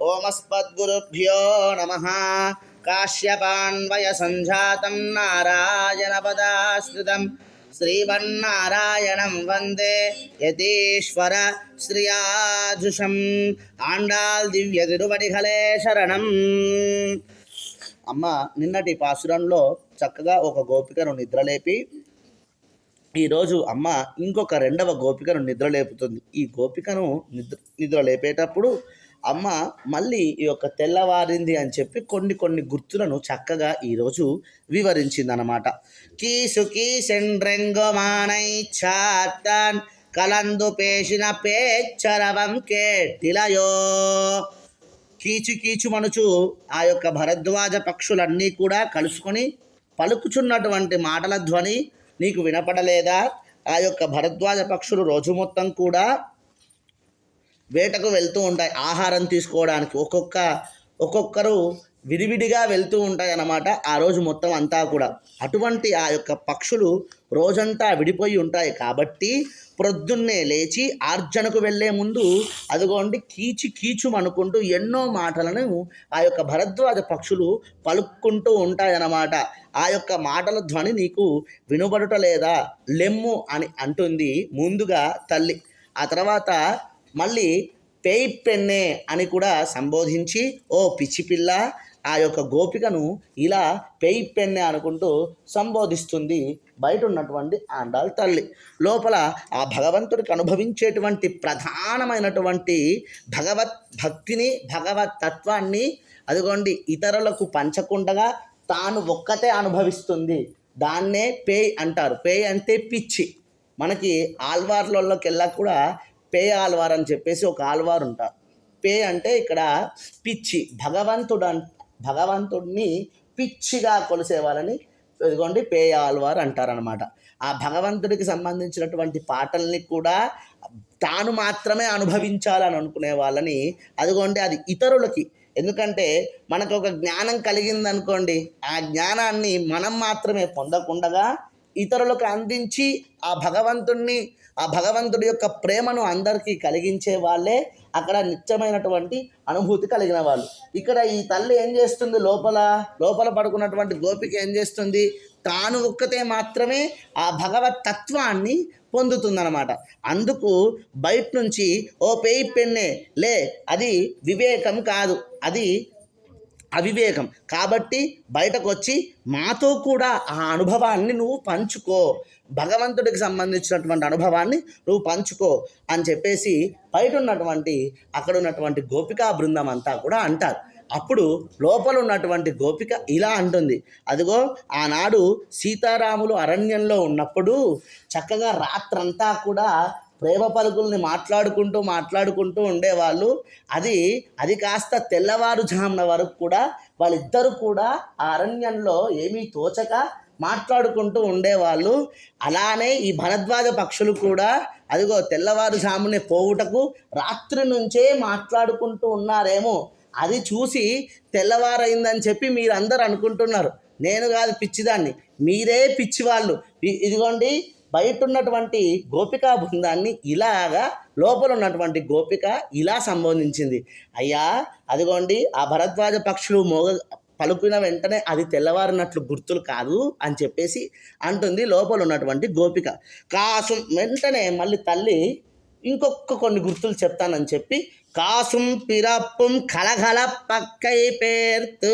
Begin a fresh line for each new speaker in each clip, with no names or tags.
ఓమస్మద్గురుభ్యో నమ. కాశ్యపాన్వయ సంజాతం నారాయణపదాశ్రితం శ్రీమన్నారాయణం వందే యతీశ్వర శ్రియాజుషం. ఆండాల్ దివ్య తిరువడిగలే శరణం. అమ్మ నిన్నటి పాసురంలో చక్కగా ఒక గోపికను నిద్రలేపి ఈరోజు అమ్మ ఇంకొక రెండవ గోపికను నిద్రలేపుతుంది ఈ గోపికను నిద్ర నిద్ర లేపేటప్పుడు అమ్మ మళ్ళీ ఈ యొక్క తెల్లవారింది అని చెప్పి కొన్ని కొన్ని గుర్తులను చక్కగా ఈరోజు వివరించిందనమాట కీసు కీసెండ్రెంగమానై చాతాన్ కలందు పేసిన పేచ్చరవం కేటిలయో. కీచు కీచు మనుచు ఆ యొక్క భరద్వాజ పక్షులన్నీ కూడా కలుసుకొని పలుకుచున్నటువంటి మాటల ధ్వని నీకు వినపడలేదా? ఆ యొక్క భరద్వాజ పక్షులు రోజు మొత్తం కూడా వేటకు వెళ్తూ ఉంటాయి. ఆహారం తీసుకోవడానికి ఒక్కొక్క ఒక్కొక్కరు విడివిడిగా వెళ్తూ ఉంటాయి అన్నమాట ఆ రోజు మొత్తం అంతా కూడా. అటువంటి ఆ యొక్క పక్షులు రోజంతా విడిపోయి ఉంటాయి కాబట్టి ప్రొద్దున్నే లేచి ఆర్జనకు వెళ్ళే ముందు అదిగోండి కీచి కీచు అనుకుంటూ ఎన్నో మాటలను ఆ యొక్క భరద్వాజ పక్షులు పలుక్కుంటూ ఉంటాయన్నమాట. ఆ యొక్క మాటల ధ్వని నీకు వినబడుట లేదా? లెమ్ము అని అంటుంది ముందుగా తల్లి. ఆ తర్వాత మళ్ళీ పేయి పెన్నే అని కూడా సంబోధించి ఓ పిచ్చి పిల్ల ఆ యొక్క గోపికను ఇలా పేయి పెన్నే అనుకుంటూ సంబోధిస్తుంది బయట ఉన్నటువంటి ఆండాల్ తల్లి. లోపల ఆ భగవంతుడికి అనుభవించేటువంటి ప్రధానమైనటువంటి భగవత్ భక్తిని భగవత్ తత్వాన్ని అదిగోండి ఇతరులకు పంచకుండగా తాను ఒక్కతే అనుభవిస్తుంది. దాన్నే పేయ్ అంటారు. పేయ్ అంటే పిచ్చి. మనకి ఆల్వార్లలోకి వెళ్ళా కూడా పే ఆల్వార్ అని చెప్పేసి ఒక ఆల్వార్ ఉంటారు. పే అంటే ఇక్కడ పిచ్చి. భగవంతుడు అన్ భగవంతుడిని పిచ్చిగా కొలిసే వాళ్ళని ఇదిగోండి పే ఆల్వార్ అంటారనమాట. ఆ భగవంతుడికి సంబంధించినటువంటి పాటల్ని కూడా తాను మాత్రమే అనుభవించాలని అనుకునే వాళ్ళని అదిగోండి అది ఇతరులకి. ఎందుకంటే మనకు ఒక జ్ఞానం కలిగిందనుకోండి ఆ జ్ఞానాన్ని మనం మాత్రమే పొందకుండగా ఇతరులకు అందించి ఆ భగవంతుణ్ణి ఆ భగవంతుడి యొక్క ప్రేమను అందరికీ కలిగించే వాళ్ళే అక్కడ నిత్యమైనటువంటి అనుభూతి కలిగిన వాళ్ళు. ఇక్కడ ఈ తల్లి ఏం చేస్తుంది లోపల? లోపల పడుకున్నటువంటి గోపిక ఏం చేస్తుంది? తాను ఒక్కతే మాత్రమే ఆ భగవత్ తత్వాన్ని పొందుతుందన్నమాట. అందుకు బయట నుంచి ఓ పేయి పెన్నే లే అది వివేకం కాదు. అది అవివేకం. కాబట్టి బయటకు వచ్చి మాతో కూడా ఆ అనుభవాన్ని నువ్వు పంచుకో. భగవంతుడికి సంబంధించినటువంటి అనుభవాన్ని నువ్వు పంచుకో అని చెప్పేసి బయట ఉన్నటువంటి అక్కడ ఉన్నటువంటి గోపికా బృందం అంతా కూడా అంటారు. అప్పుడు లోపల ఉన్నటువంటి గోపిక ఇలా అంటుంది. అదిగో ఆనాడు సీతారాములు అరణ్యంలో ఉన్నప్పుడు చక్కగా రాత్రంతా కూడా ప్రేమ పలుకుల్ని మాట్లాడుకుంటూ మాట్లాడుకుంటూ ఉండేవాళ్ళు. అది అది కాస్త తెల్లవారుజామున వరకు కూడా వాళ్ళిద్దరూ కూడా ఆ అరణ్యంలో ఏమీ తోచక మాట్లాడుకుంటూ ఉండేవాళ్ళు. అలానే ఈ భరద్వాజ పక్షులు కూడా అదిగో తెల్లవారుజామునే పోవుటకు రాత్రి నుంచే మాట్లాడుకుంటూ ఉన్నారేమో. అది చూసి తెల్లవారైందని చెప్పి మీరందరూ అనుకుంటున్నారు. నేను కాదు పిచ్చిదాన్ని. మీరే పిచ్చివాళ్ళు. ఇదిగోండి బయట ఉన్నటువంటి గోపికా బృందాన్ని ఇలాగా లోపల ఉన్నటువంటి గోపిక ఇలా సంబోధించింది. అయ్యా అదిగోండి ఆ భరద్వాజ పక్షులు మోగ పలుకున వెంటనే అది తెల్లవారినట్లు గుర్తులు కాదు అని చెప్పేసి అంటుంది లోపల ఉన్నటువంటి గోపిక. కాసు వెంటనే మళ్ళీ తల్లి ఇంకొక కొన్ని గుర్తులు చెప్తానని చెప్పి కాసుం పిరప్పుం కలగల పక్కై పేర్తు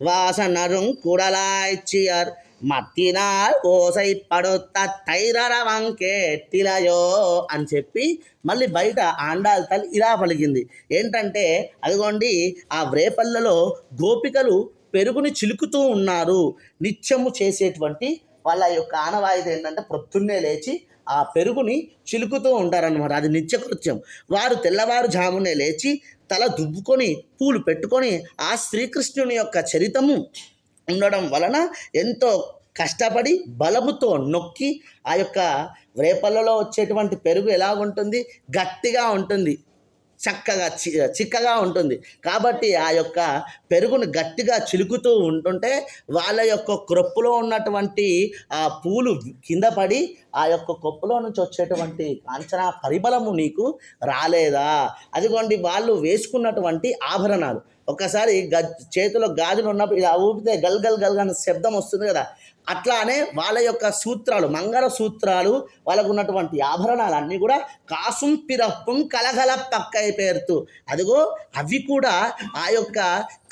వాసనరుం కుడలాయ్ చియర్ మత్తినాల్ ఓసై పడొత్త తైరరవం కేటిలయో అని చెప్పి మళ్ళీ బయట ఆండాల్ తల్లి ఇలా పలికింది. ఏంటంటే అదిగోండి ఆ వ్రేపల్లలో గోపికలు పెరుగుని చిలుకుతూ ఉన్నారు. నిత్యము చేసేటువంటి వాళ్ళ యొక్క ఆనవాయిది ఏంటంటే ప్రొద్దున్నే లేచి ఆ పెరుగుని చిలుకుతూ ఉంటారన్నమాట. అది నిత్యకృత్యం. వారు తెల్లవారుజామునే లేచి తల దుబ్బుకొని పూలు పెట్టుకొని ఆ శ్రీకృష్ణుని యొక్క చరితము ఉండడం వలన ఎంతో కష్టపడి బలముతో నొక్కి ఆ యొక్క రేపల్లలో వచ్చేటువంటి పెరుగు ఎలా ఉంటుంది గట్టిగా ఉంటుంది. చక్కగా చి చిక్కగా ఉంటుంది. కాబట్టి ఆ యొక్క పెరుగును గట్టిగా చిలుకుతూ ఉంటుంటే వాళ్ళ యొక్క క్రొప్పులో ఉన్నటువంటి ఆ పూలు కింద పడి ఆ యొక్క కొప్పులో నుంచి వచ్చేటువంటి కాంచనా పరిబలము నీకు రాలేదా? అదిగోండి వాళ్ళు వేసుకున్నటువంటి ఆభరణాలు. ఒకసారి గ చేతిలో గాజులు ఉన్నప్పుడు ఇలా ఊపితే గల్ గల్ గల్ అన్న శబ్దం వస్తుంది కదా. అట్లానే వాళ్ళ యొక్క సూత్రాలు మంగళ సూత్రాలు వాళ్ళకు ఉన్నటువంటి ఆభరణాలు అన్నీ కూడా కాసుం పిరప్పం కలగల పక్కై పేరుతూ. అదిగో అవి కూడా ఆ యొక్క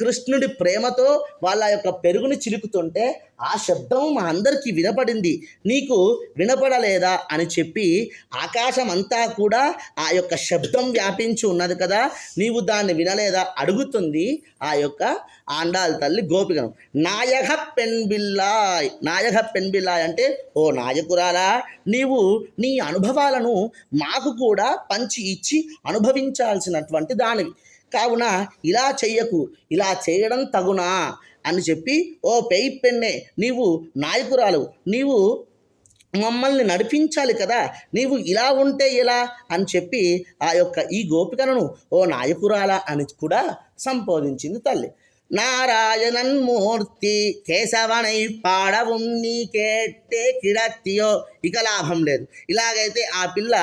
కృష్ణుడి ప్రేమతో వాళ్ళ యొక్క పెరుగుని చిలుకుతుంటే ఆ శబ్దం మా అందరికీ వినపడింది. నీకు వినపడలేదా? అని చెప్పి ఆకాశం అంతా కూడా ఆ యొక్క శబ్దం వ్యాపించి ఉన్నది కదా నీవు దాన్ని వినలేదా? అడుగుతుంది ఆ యొక్క ఆండాల తల్లి గోపికను. నాయక పెన్బిల్లాయ్ నాయక పెన్బిల్లాయ్ అంటే ఓ నాయకురాలా నీవు నీ అనుభవాలను మాకు కూడా పంచి ఇచ్చి అనుభవించాల్సినటువంటి దానివి. కావున ఇలా చెయ్యకు ఇలా చేయడం తగునా? అని చెప్పి ఓ పెయి పెన్నే నీవు నాయకురాలు నీవు మమ్మల్ని నడిపించాలి కదా నీవు ఇలా ఉంటే ఇలా అని చెప్పి ఆ యొక్క ఈ గోపికలను ఓ నాయకురాల అని కూడా సంబోధించింది తల్లి. నారాయణన్ మూర్తి కేశవనై పాడவும் నీ కేట్టే కిడత్తియో ఇక లాభం లేదు. ఇలాగైతే ఆ పిల్ల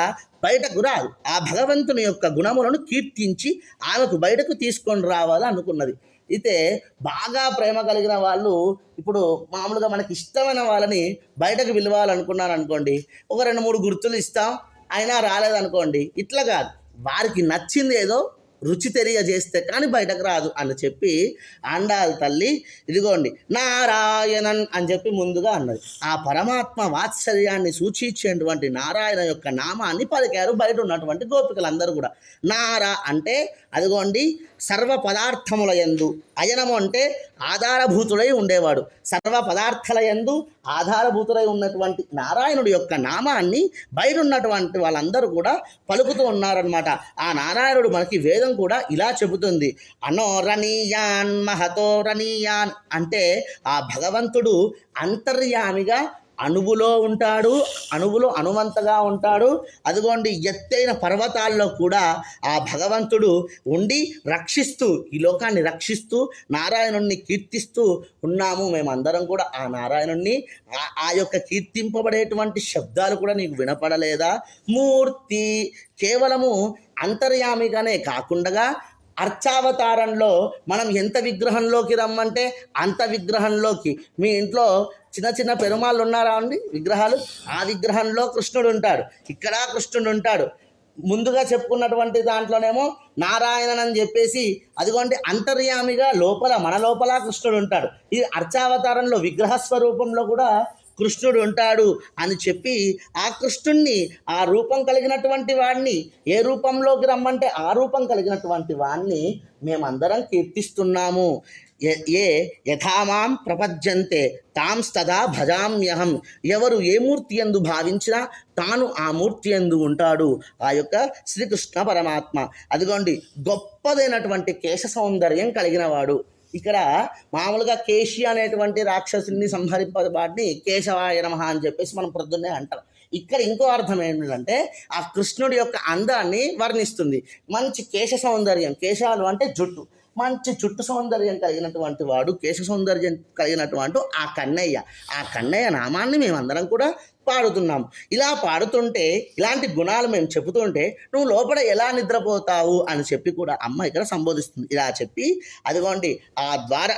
బయటకు రాదు. ఆ భగవంతుని యొక్క గుణములను కీర్తించి ఆమెకు బయటకు తీసుకొని రావాలి అనుకున్నది అయితే బాగా ప్రేమ కలిగిన వాళ్ళు ఇప్పుడు మామూలుగా మనకి ఇష్టమైన వాళ్ళని బయటకు పిలవాలనుకున్నాను అనుకోండి ఒక రెండు మూడు గుర్తులు ఇస్తాం అయినా రాలేదనుకోండి ఇట్లా కాదు. వారికి నచ్చింది ఏదో రుచి తెలియజేస్తే కానీ బయటకు రాదు అని చెప్పి అండాలి తల్లి ఇదిగోండి నారాయణన్ అని చెప్పి ముందుగా అన్నది. ఆ పరమాత్మ వాత్సల్యాన్ని సూచించేటువంటి నారాయణ యొక్క నామాన్ని పలికారు బయట ఉన్నటువంటి గోపికలందరూ కూడా. నారా అంటే అదిగోండి సర్వ పదార్థముల యందు. అయనము అంటే ఆధారభూతుడై ఉండేవాడు. సర్వ పదార్థాల యందు ఆధారభూతుడై ఉన్నటువంటి నారాయణుడి యొక్క నామాన్ని బయట ఉన్నటువంటి వాళ్ళందరూ కూడా పలుకుతూ ఉన్నారనమాట ఆ నారాయణుడు మనకి వేదం కూడా ఇలా చెబుతుంది. అనోరణీయాన్ మహతోరణీయాన్ అంటే ఆ భగవంతుడు అంతర్యామిగా అణువులో ఉంటాడు అణువులో అనువంతగా ఉంటాడు. అదిగోండి ఎత్తైన పర్వతాల్లో కూడా ఆ భగవంతుడు ఉండి రక్షిస్తూ ఈ లోకాన్ని రక్షిస్తూ నారాయణుణ్ణి కీర్తిస్తూ ఉన్నాము. మేమందరం కూడా ఆ నారాయణుణ్ణి ఆ- ఆ యొక్క కీర్తింపబడేటువంటి శబ్దాలు కూడా నీకు వినపడలేదా? మూర్తి కేవలము అంతర్యామిగానే కాకుండా అర్చావతారంలో మనం ఎంత విగ్రహంలోకి రమ్మంటే అంత విగ్రహంలోకి. మీ ఇంట్లో చిన్న చిన్న పెరుమాళ్ళు ఉన్నారా అండి? విగ్రహాలు? ఆ విగ్రహంలో కృష్ణుడు ఉంటాడు. ఇక్కడ కృష్ణుడు ఉంటాడు. ముందుగా చెప్పుకున్నటువంటి దాంట్లోనేమో నారాయణన్ అని చెప్పేసి అదిగోండి అంతర్యామిగా లోపల మన లోపల కృష్ణుడు ఉంటాడు. ఈ అర్చావతారంలో విగ్రహ స్వరూపంలో కూడా కృష్ణుడు ఉంటాడు అని చెప్పి ఆ కృష్ణుణ్ణి ఆ రూపం కలిగినటువంటి వాడిని ఏ రూపంలోకి రమ్మంటే ఆ రూపం కలిగినటువంటి వాడిని మేమందరం కీర్తిస్తున్నాము. ఏ- యథామాం ప్రపద్యంతే తాంస్తదా భజామ్యహం. ఎవరు ఏ మూర్తి ఎందు భావించినా తాను ఆ మూర్తి ఎందు ఉంటాడు. ఆ యొక్క శ్రీకృష్ణ పరమాత్మ. అదిగోండి గొప్పదైనటువంటి కేశ సౌందర్యం కలిగినవాడు ఇక్కడ మామూలుగా కేశి అనేటువంటి రాక్షసుని సంహరింపబడిని కేశవాయ నమః అని చెప్పేసి మనం ప్రొద్దున్నే అంటాం. ఇక్కడ ఇంకో అర్థం ఏంటంటే ఆ కృష్ణుడి యొక్క అందాన్ని వర్ణిస్తుంది. మంచి కేశ సౌందర్యం కేశాలు అంటే జుట్టు. మంచి జుట్టు సౌందర్యం కలిగినటువంటి వాడు కేశ సౌందర్యం కలిగినటువంటి ఆ కన్నయ్య. ఆ కన్నయ్య నామాన్ని మేమందరం కూడా పాడుతున్నాం. ఇలా పాడుతుంటే ఇలాంటి గుణాలు మేము చెబుతుంటే నువ్వు లోపల ఎలా నిద్రపోతావు? అని చెప్పి కూడా అమ్మ ఇక్కడ సంబోధిస్తుంది. ఇలా చెప్పి అదిగోండి ఆ ద్వార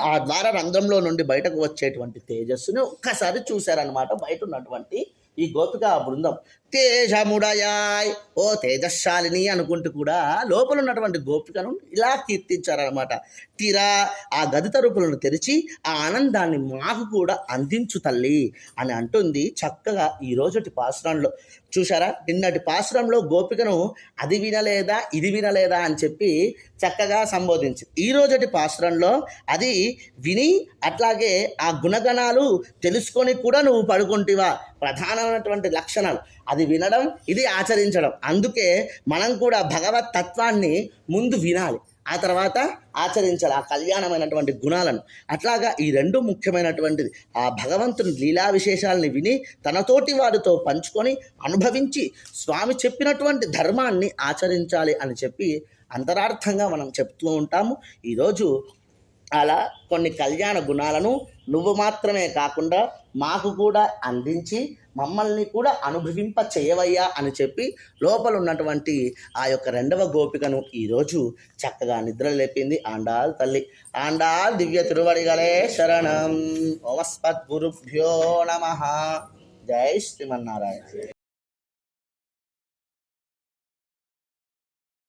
ఆ ద్వార రంధ్రంలో నుండి బయటకు వచ్చేటువంటి తేజస్సుని ఒక్కసారి చూశారనమాట బయట ఉన్నటువంటి ఈ గోపిక బృందం. తేజముడయాయ్. ఓ తేజశాలిని అనుకుంటూ కూడా లోపల ఉన్నటువంటి గోపికను ఇలా కీర్తించారనమాట తీరా ఆ గది తలుపులను తెరిచి ఆ ఆనందాన్ని మాకు కూడా అందించు తల్లి అని అంటుంది చక్కగా ఈ రోజుటి పాసురంలో చూసారా నిన్నటి పాసురంలో గోపికను అది వినలేదా ఇది వినలేదా అని చెప్పి చక్కగా సంబోధించి ఈ రోజుటి పాసురంలో అది విని అట్లాగే ఆ గుణగణాలు తెలుసుకొని కూడా నువ్వు పడుకుంటివా. ప్రధానమైనటువంటి లక్షణాలు. అది వినడం ఇది ఆచరించడం. అందుకే మనం కూడా భగవత్ తత్వాన్ని ముందు వినాలి. ఆ తర్వాత ఆచరించాలి. ఆ కళ్యాణమైనటువంటి గుణాలను. అట్లాగా ఈ రెండు ముఖ్యమైనటువంటిది. ఆ భగవంతుని లీలా విశేషాలని విని తనతోటి వారితో పంచుకొని అనుభవించి స్వామి చెప్పినటువంటి ధర్మాన్ని ఆచరించాలి అని చెప్పి అంతరార్థంగా మనం చెప్తూ ఉంటాము. ఈరోజు అలా కొన్ని కళ్యాణ గుణాలను నువ్వు మాత్రమే కాకుండా మాకు కూడా అందించి మమ్మల్ని కూడా అనుభవింప చేయవయ్యా అని చెప్పి లోపల ఉన్నటువంటి ఆ యొక్క రెండవ గోపికను ఈరోజు చక్కగా నిద్ర లేపింది ఆండాల్ తల్లి. ఆండాల్ దివ్య తిరువడిగలే శరణం. ఓమస్మత్ గురుభ్యో నమ. జై శ్రీమన్నారాయణ.